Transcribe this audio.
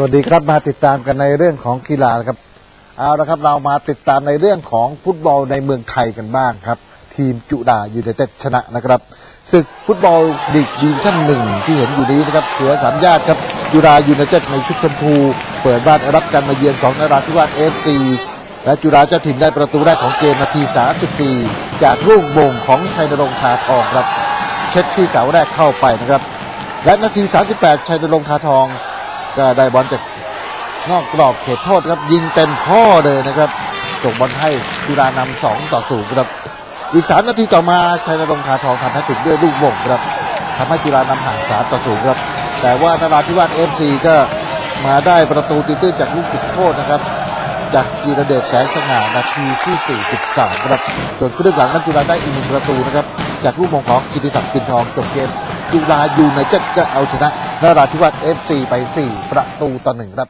สวัสดีครับมาติดตามกันในเรื่องของกีฬาครับเอาละครับเรามาติดตามในเรื่องของฟุตบอลในเมืองไทยกันบ้างครับ ทีมจุฬายูไนเต็ดชนะนะครับศึกฟุตบอลลีกดีวิชั่นหนึ่งที่เห็นอยู่นี้นะครับ เสือสามญาติครับจุฬายูไนเต็ดในชุดชมพู เปิดบ้านรับการมาเยือนของนราธิวาสเอฟซีและจุฬาเจ้าถิ่นได้ประตูแรกของเกมนาที 34 จากลูกโมงของชัยนรงค์ทาทองครับ เช็ดที่เสาแรกเข้าไปนะครับ และนาที 38 ชัยนรงค์ทาทอง ก็ได้บอลจากนอกกรอบเขตโทษครับยิงเต็มข้อเลยนะครับส่งบอลให้จุฬานำสองต่อศูนย์ครับอีกสามนาทีต่อมาชัยนรงค์ทาทองทำแฮตติกด้วยลูกบ่งครับทำให้จุฬานำห่างสามต่อศูนย์ครับ แต่ว่านราธิวาสเอฟซีก็มาได้ประตูตีตื้นจากลูกจุดโทษนะครับ จากจีรเดชแสงสง่านาทีที่ 43ครับส่วนครึ่งหลังนั้นจุฬาได้อีกหนึ่งประตูนะครับ จากลูกมงของกิติศักดิ์ปินทองจบเกมจุฬายูไนเต็ดก็เอาชนะ นราธิวาสเอฟซีไป 4 ประตูต่อหนึ่งครับ